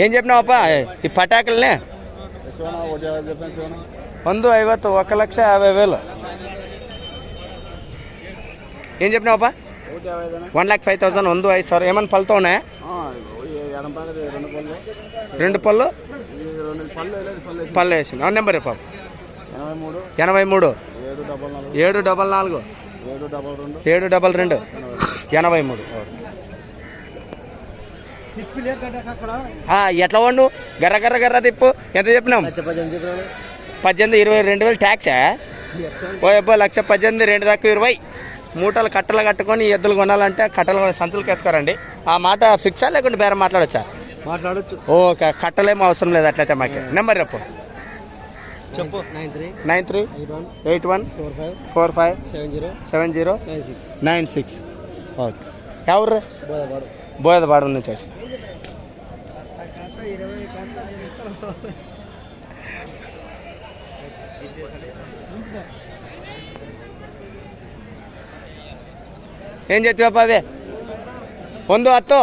ಏನು చెప్పినావప్ప? ఈ పటాకులనే? వంద ఐవత్ ఒక లక్ష యాభై వేలు. ఏం చెప్పినావప్ప? వన్ ల్యాక్ ఫైవ్ థౌసండ్ వంద ఐదు సార్ ఏమైనా పళ్ళతో ఉన్నాయా? రెండు పళ్ళు? పళ్ళు వేసిన నెంబర్ పాప? ఎనభై మూడు. ఏడు డబల్ నాలుగు. ఏడు డబల్ రెండు. ఎనభై మూడు. ఎట్లా వండు? గర్ర గర్ర గర్ర తిప్పు. ఎంత చెప్పినాం? పద్దెనిమిది ఇరవై రెండు వేలు ట్యాక్సా ఓ అబ్బో లక్ష పద్దెనిమిది రెండు దాకా ఇరవై. మూటలు కట్టలు కట్టుకొని ఎద్దులు కొనాలంటే కట్టలు కొని సంచులు వేసుకోరండి ఆ మాట ఫిక్సా లేకుంటే బేరే మాట్లాడొచ్చా? మాట్లాడచ్చు. ఓకే కట్టలేమో అవసరం లేదు అట్లయితే మాకు. నెంబర్ చెప్పు. చెప్పు. Nine three. Nine three. Eight one. Eight one. Four five. Four five. Seven zero. Seven zero. Nine six. Nine six. Okay. ఎవరు? బోయదపాడు నుంచి ఏం చెప్పావు పది పొందు అత్తో.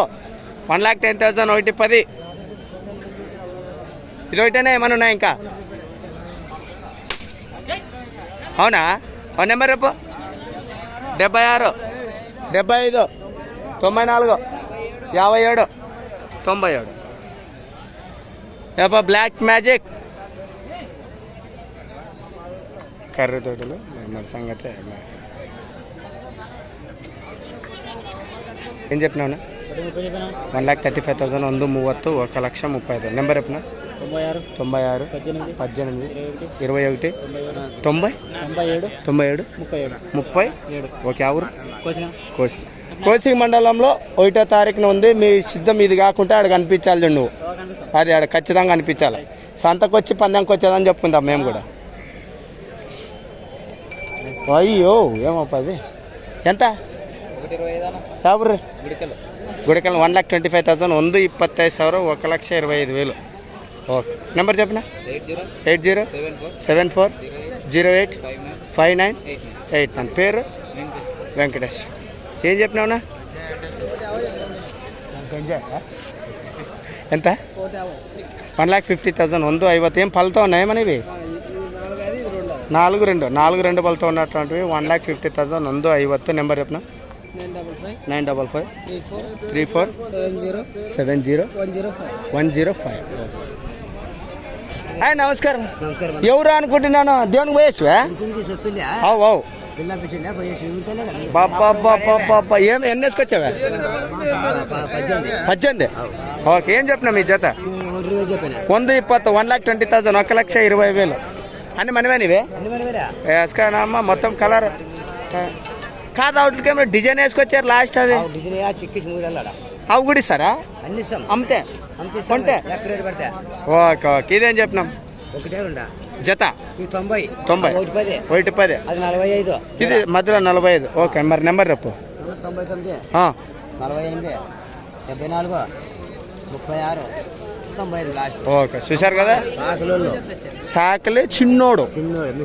వన్ ల్యాక్ టెన్ థౌసండ్ ఒకటి పది. ఇది ఒకటేనా? ఏమైనా ఉన్నాయి ఇంకా? అవునా? ఓ నెంబర్ రేపు డెబ్బై ఆరు. డెబ్బై ఐదు. తొంభై నాలుగు. యాభై ఏడు. తొంభై ఏడు. ఏపా బ్లాక్ మ్యాజిక్. కర్రీ తోటలు మరి సంగతే. ఏం చెప్పినావు? One lakh thirty five thousand వంద మూవత్తు ఒక లక్ష ముప్పై ఐదు నెంబర్ చెప్పిన? తొంభై ఆరు. పద్దెనిమిది. ఇరవై ఒకటి. తొంభై తొంభై? ఏడు. ముప్పై ఏడు. ముప్పై? ఓకే ఆవురు కోసిన. కోసి కోసి మండలంలో ఒకటో తారీఖున ఉంది మీ సిద్ధం ఇది కాకుండా ఆడ కనిపించాలి చూడు నువ్వు అది ఆడ ఖచ్చితంగా కనిపించాలి సంతకొచ్చి పందెంకి వచ్చేదని చెప్పుకుందాం మేము కూడా అయ్యో ఏమప్ప అది ఎంత ఒకటి ఇరవై ఐదు ఎవరు గుడికలు Gudikal one lakh twenty five thousand ಒಂದು ಇಪ್ಪತ್ತೈದು ಸಾವಿರ ఒక లక్ష ఇరవై ఐదు వేలు ఓకే నెంబర్ చెప్పిన eight zero eight zero seven four seven four zero eight five nine five nine eight nine eight nine పేరు వెంకటేష్ ఏం చెప్పినావునా ఎంత వన్ ల్యాక్ ఫిఫ్టీ థౌసండ్ ಒಂದು ಐವತ್ತು ಏನು ಫಲ್ತಾ ఉన్నాయి మనవి నాలుగు రెండు నాలుగు రెండు పళ్ళతో ఉన్నటువంటివి వన్ ల్యాక్ ఫిఫ్టీ థౌసండ్ ಒಂದು ಐವತ್ತು నెంబర్ చెప్పిన nine double five nine double five three four three four seven zero seven zero one zero five one zero five hi నమస్కారం నమస్కారం ఎవరు అనుకుంటున్నాను దేవునికి పోయేసివా చెప్పింది అవు అవు పిల్ల పెట్టిందా పోయి ఏం ఎన్ని వేసుకొచ్చావా? పద్దెనిమిది. ఓకే ఏం చెప్పినా మీ జత? వంద ఇప్పత్తు వన్ లాక్ ట్వంటీ థౌసండ్ ఒక లక్ష ఇరవై వేలు. అన్ని మనమేనివే అమ్మ మొత్తం కలర్. కాదు అవుట్ కెమెరా డిజైన్ వేసుకొచ్చారు లాస్ట్ అది అవి కూడా ఇస్తారా? అంతే అంతే ఓకే ఓకే. ఇదేం చెప్పినాం? ఒకటే ఉండా. జత? తొంభై. తొంభై. ఒకటి పది. ఒకటి పది. అది నలభై ఐదు ఇది మధ్యలో నలభై ఐదు ఓకే మరి నెంబర్ రేపు తొంభై తొమ్మిది. ఆ, నలభై ఎనిమిది డెబ్బై నాలుగు ముప్పై ఆరు తొంభై ఐదు లాస్ట్. ఓకే చూశారు కదా? సాకలే చిన్నోడు.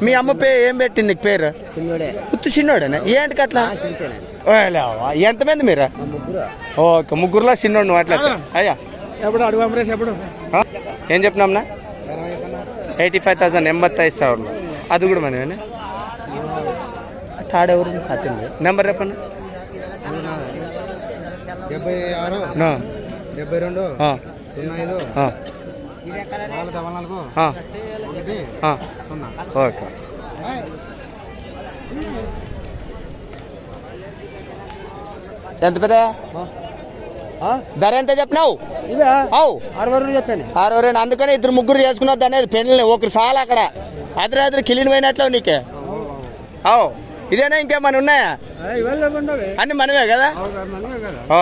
మీ అమ్మ పే ఏం పెట్టింది నీకు పేరు? చిన్నోడే. ఉత్తి చిన్నోడేనా? ఏంటి అట్లా. ఎంతమంది మీరు? ఓకే ముగ్గురులో చిన్నోడు నువ్వు అట్లా అయ్యా. ఎప్పుడు అడుగు? ఏం చెప్పినాంనా ಏಯ್ಟಿ ಫೈವ್ ತೌಸಂಡ್ ಎಂಬತ್ತೈದು ಸಾವಿರ ಅದು ಕೂಡ ಮನೆ థర్డ్ ఎవరు నెంబర్ చెప్పండి. డెబ్బై ఆరు డెబ్బై రెండు సున్నా ఐదు ఎంత పెద్ద ధర ఎంత చెప్పినావు? అరవై రెండు చెప్పాను. ఆరో రెండు. అందుకని ఇద్దరు ముగ్గురు చేసుకున్నది అనేది పెళ్ళి ఒకరు సాల అక్కడ. అర్ధరాత్రి కిలిని పోయినట్లు నీకే. అవు. ఇదేనా ఇంకేమైనా ఉన్నాయా? అన్ని మనమే కదా?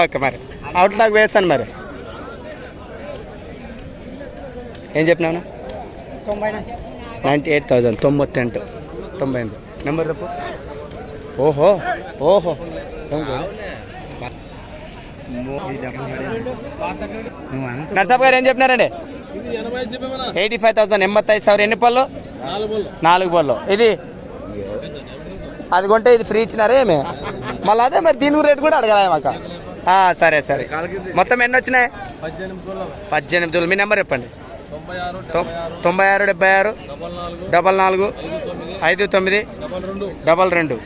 ఓకే మరి. అవుట్ దాకా వేస్తాను మరి. ఏం చెప్పినావు తొంభై నైంటీ ఎయిట్ థౌజండ్ తొంభత్తెంಟು తొంభై ఎనిమిది. నెంబర్ రేపు ఓహో. ఓహో. నర్సాబ్ గారు ఏం చెప్పినారండి? ఎయిటీ ఫైవ్ థౌసండ్ ఎంబత్తై ఐదు ఎన్ని పళ్ళు? నాలుగు పళ్ళు. ఇది? అది కొంటే ఇది ఫ్రీ ఇచ్చినారే ఏమి? మళ్ళీ అదే మరి దీని రేటు కూడా అడగలే మాకు. సరే సరే. మొత్తం ఎన్ని వచ్చినాయి? పద్దెనిమిది మీ నెంబర్ చెప్పండి. తొంభై ఆరు డెబ్బై ఆరు డబల్ నాలుగు ఐదు తొమ్మిది డబల్ రెండు.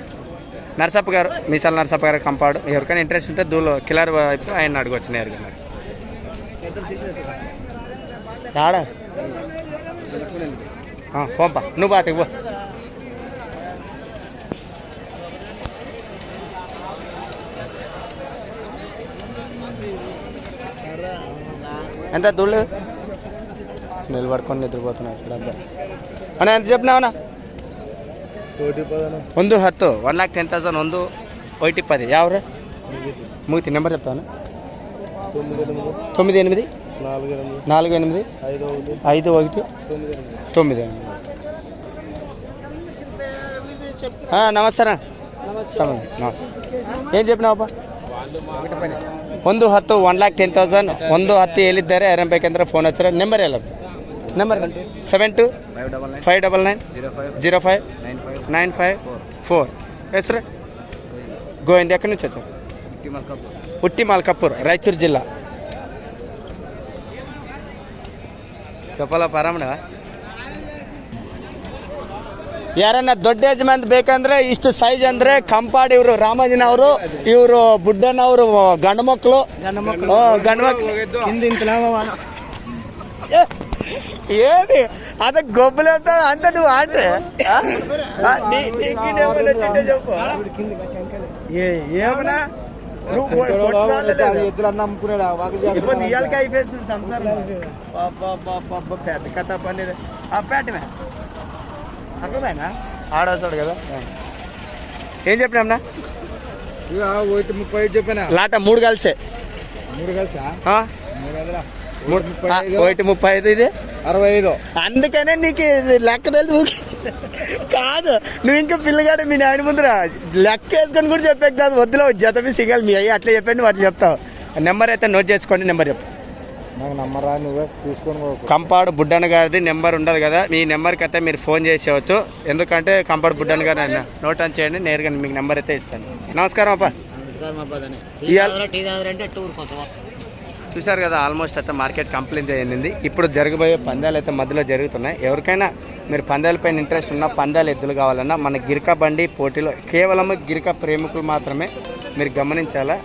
నర్సప్ప గారు మీసాల నర్సప్ప గారు కంపాడు. ఎవరికైనా ఇంట్రెస్ట్ ఉంటే దూలో కిలర్ వైపు ఆయన అడగొచ్చు నేరుగా మరి. రాడా నువ్వు బాట ఇవ్వ. ఎంత దుళ్ళు? నిలబడుకొని నిద్రపోతున్నారు ఇక్కడ అబ్బాయి. అన్న ఎంత చెప్పినావునా ಒಂದು ಹತ್ತು ಒನ್ ಲ್ಯಾಕ್ ಟೆನ್ ತೌಸಂಡ್ ಒಂದು ಒಯ್ಟಿ ಪದಿ ಯಾವ್ರ ముగితి నెంబర్ చెప్తాను తొమ్మిది ఎనిమిది నాలుగు ఎనిమిది ఐదు ఒకటి తొమ్మిది ఎనిమిది నమస్తే నమస్తే ఏం చెప్పినావప్ప ಒಂದು ಹತ್ತು ಒನ್ ಲ್ಯಾಕ್ ಟೆನ್ ತೌಸಂಡ್ ಒಂದು ಹತ್ತು ಹೇಳಿದ್ದಾರೆ ಆರಂಭಕ್ಕೆ ಬೇಕಂದ್ರೆ ಫೋನ್ ಹಚ್ಚಿರ ನಂಬರ್ ಎಲ್ಲ number seven two five double nine zero five nine five four yes Govinda ಯಾಕೆ నుంచి వచ్చారు ఉట్టి మల్కపూర్ ರಾಯಚೂರು ಜಿಲ್ಲಾ. ಚಪ್ಪಲ ಪರಾಮಡ ಯಾರನ್ನ ದೊಡ್ಡ ಯಜಮಾನ್ ಬೇಕಂದ್ರೆ ಇಷ್ಟು ಸೈಜ್ ಅಂದ್ರೆ ಕಂಪಾಡ್ ಇವರು ರಾಮಜಿನ ಅವರು ಇವರು ಬುಡ್ಡನ ಅವರು ಗಂಡು ಮಕ್ಕಳು. ಗಂಡು ಮಕ್ಕಳು. ಗಂಡು ಮಕ್ಕಳು ఏది? అదే గొప్పలు వెళ్తావు అంత నువ్వు అంటే చెప్పు. ఏ ఏమన్నా? నువ్వు కొ- కొట్టుకోవాలి లేదు. ఎద్దులు అన్న అమ్ముకున్నాడా? వాకి ఇప్పుడు ఇయ్యాలకి అయిపోయింది చూడు సంసారం. పెద్ద కథ పని పెట్టమే అర్థమైనా ఆడవస్తాడు కదా. ఏం చెప్పినామ్నా ఒకటి ముప్పై చెప్పానా. లాట మూడు కలిసే. మూడు కలిసా? మూడు ఒకటి ముప్పై ఐదు ఇది? అరవై ఐదు అందుకనే నీకు ఇది లెక్క తెలుసు కాదు నువ్వు ఇంకా పిల్లగాడు మీ నాయన ముందర లెక్క వేసుకొని కూడా చెప్పాక కాదు. వద్దులో జత మీ సింగల్ మీ అయ్యి అట్లా చెప్పండి వాటి చెప్తావు. నెంబర్ అయితే నోట్ చేసుకోండి నెంబర్ చెప్పు. నాకు నువ్వే తీసుకొని కంపాడు బుడ్డన్న గారిది నెంబర్ ఉండదు కదా మీ నెంబర్కి అయితే మీరు ఫోన్ చేసేవచ్చు ఎందుకంటే కంపాడు బుడ్డన్న గారు ఆయన నోట్ ఆన్ చేయండి నేరుగా మీకు నెంబర్ అయితే ఇస్తాను. నమస్కారం అప్ప. నమస్కారం అబ్బాదని చూసారు చూశారు కదా ఆల్మోస్ట్ అయితే మార్కెట్ కంప్లీట్ అయ్యింది. ఇప్పుడు జరగబోయే పందాలు అయితే మధ్యలో జరుగుతున్నాయి. ఎవరికైనా మీరు పందాలపైన ఇంట్రెస్ట్ ఉన్న పందాలు ఎద్దులు కావాలన్నా మన గిరికా బండి పోటీలో కేవలం గిరికా ప్రేమికులు మాత్రమే మీరు గమనించాలా?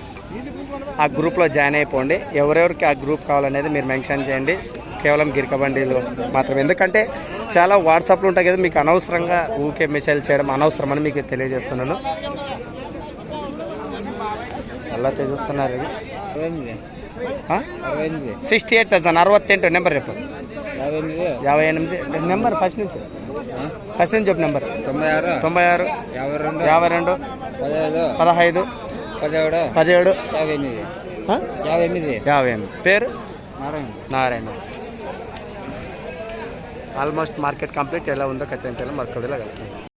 ఆ గ్రూప్లో జాయిన్ అయిపోండి. ఎవరెవరికి ఆ గ్రూప్ కావాలనేది మీరు మెన్షన్ చేయండి. కేవలం గిరిక బండిలో మాత్రమే. ఎందుకంటే చాలా వాట్సాప్లు ఉంటాయి కదా మీకు అనవసరంగా ఊకే మెసేజ్ చేయడం అనవసరం అని మీకు తెలియజేస్తున్నాను. అలా చూస్తున్నారు అరవై అరవై సిక్స్టీ ఎయిట్ థౌసండ్ అరవత్తెంಟು నెంబర్ చెప్పు. యాభై ఎనిమిది. నెంబర్ ఫస్ట్ నుంచి. ఫస్ట్ నుంచి చెప్పు నెంబర్. తొంభై ఆరు. తొంభై ఆరు. యాభై రెండు. యాభై రెండు. పదహైదు. పదిహేడు. పదిహేడు. యాభై ఎనిమిది? యాభై ఎనిమిది. యాభై ఎనిమిది. పేరు? Narayana. Narayana. Almost market complete ఎలా ఉందో ఖచ్చితంగా మరొక కలుసుకుందాం